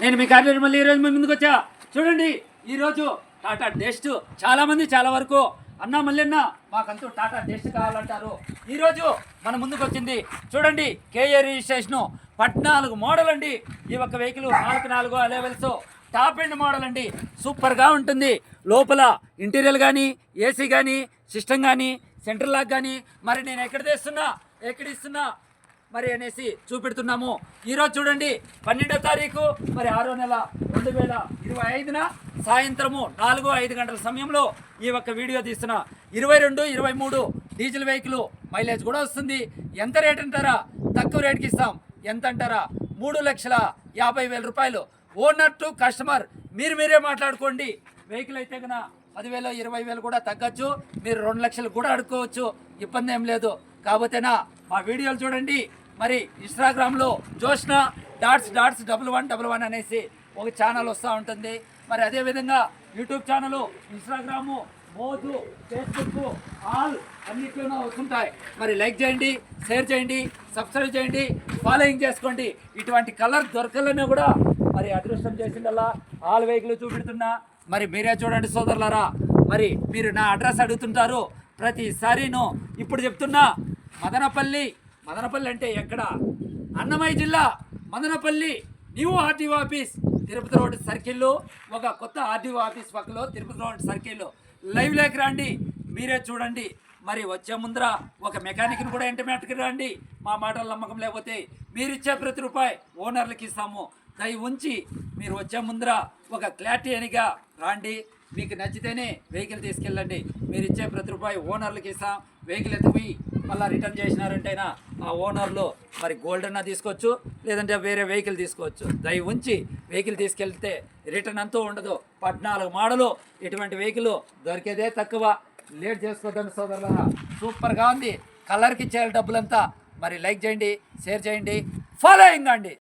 నేను మీ కార్యాలయం మళ్ళీ ఈరోజు మీ ముందుకు వచ్చా. చూడండి ఈరోజు టాటా డెస్ట్ చాలామంది చాలా వరకు అన్నా మల్లెన్న మాకంతా టాటా డెస్ట్ కావాలంటారు. ఈరోజు మన ముందుకు వచ్చింది చూడండి కేఏ రిజిస్ట్రేషను. పద్నాలుగు మోడల్ అండి. ఈ ఒక్క వెహికల్ నాలుగు నాలుగు లెవెల్స్ టాప్ ఎండ్ మోడల్ అండి. సూపర్గా ఉంటుంది. లోపల ఇంటీరియర్ కానీ ఏసీ కానీ సిస్టమ్ కానీ సెంట్రల్ లాక్ కానీ మరి నేను ఎక్కడ తెస్తున్నా? ఎక్కడ ఇస్తున్నా? మరి అనేసి చూపెడుతున్నాము. ఈరోజు చూడండి పన్నెండో తారీఖు మరి ఆరో నెల రెండు వేల ఇరవై ఐదున సాయంత్రము నాలుగు ఐదు గంటల సమయంలో ఈ ఒక్క వీడియో తీస్తున్న ఇరవై రెండు ఇరవై మూడు డీజిల్ వెహికల్ మైలేజ్ కూడా వస్తుంది. ఎంత రేట్ అంటారా? తక్కువ రేట్కి ఇస్తాం. ఎంత అంటారా? మూడు లక్షల యాభై వేల రూపాయలు. ఓనర్ టు కస్టమర్ మీరు మీరే మాట్లాడుకోండి. వెహికల్ అయితే కన్నా పదివేలు ఇరవై వేలు కూడా తగ్గచ్చు. మీరు రెండు లక్షలు కూడా అడుక్కోవచ్చు. ఇబ్బంది ఏం లేదు. కాబోతేనా మా వీడియోలు చూడండి. మరి ఇన్స్టాగ్రామ్లో Jyoshna dots dots double one double one అనేసి ఒక ఛానల్ వస్తూ ఉంటుంది. మరి అదేవిధంగా YouTube channel Instagram Moj Facebook all అన్నిట్లోనూ వస్తుంటాయి. మరి లైక్ చేయండి షేర్ చేయండి సబ్స్క్రైబ్ చేయండి ఫాలోయింగ్ చేసుకోండి. ఇటువంటి కలర్ దొరకలనే కూడా మరి అదృష్టం చేసిందల్లా ఆల్ వెహికల్ చూపెడుతున్నా. మరి మీరే చూడండి సోదరులారా. మరి మీరు నా అడ్రస్ అడుగుతుంటారు. ప్రతిసారిను ఇప్పుడు చెప్తున్నా మదనపల్లి మదనపల్లి అంటే ఎక్కడ? అన్నమయ్య జిల్లా Madanapalle new RTO office Tirupati road సర్కిల్లో ఒక కొత్త ఆర్టీఓ ఆఫీస్ పక్కలో తిరుపతి రోడ్ సర్కిల్లో. లైవ్ లేక రండి మీరే చూడండి. మరి వచ్చే ముందర ఒక మెకానిక్ని కూడా ఇంటర్మేట్కి రండి. మా మాటలు నమ్మకం లేకపోతే మీరిచ్చే ప్రతి రూపాయి ఓనర్లకి ఇస్తాము. దయ ఉంచి మీరు వచ్చే ముందర ఒక క్లారిటీ అనిగా రాండి. మీకు నచ్చితేనే వెహికల్ తీసుకెళ్ళండి. మీరు ఇచ్చే ప్రతి రూపాయి ఓనర్లకి ఇస్తాం. వెహికల్ ఎత్తుకుపోయి మళ్ళీ రిటర్న్ చేసినారంటేనా ఆ ఓనర్లు మరి గోల్డ్ అన్నా తీసుకోవచ్చు లేదంటే వేరే వెహికల్ తీసుకోవచ్చు. దయ ఉంచి వెహికల్ తీసుకెళ్తే రిటర్న్ అంతా ఉండదు. పద్నాలుగు మోడలు ఇటువంటి వెహికల్ దొరికేదే తక్కువ. లేట్ చేసుకోదండి సోదరులారా. సూపర్గా ఉంది. కలర్కి ఇచ్చే డబ్బులంతా. మరి లైక్ చేయండి షేర్ చేయండి. ఫాలోయింగ్ అండి.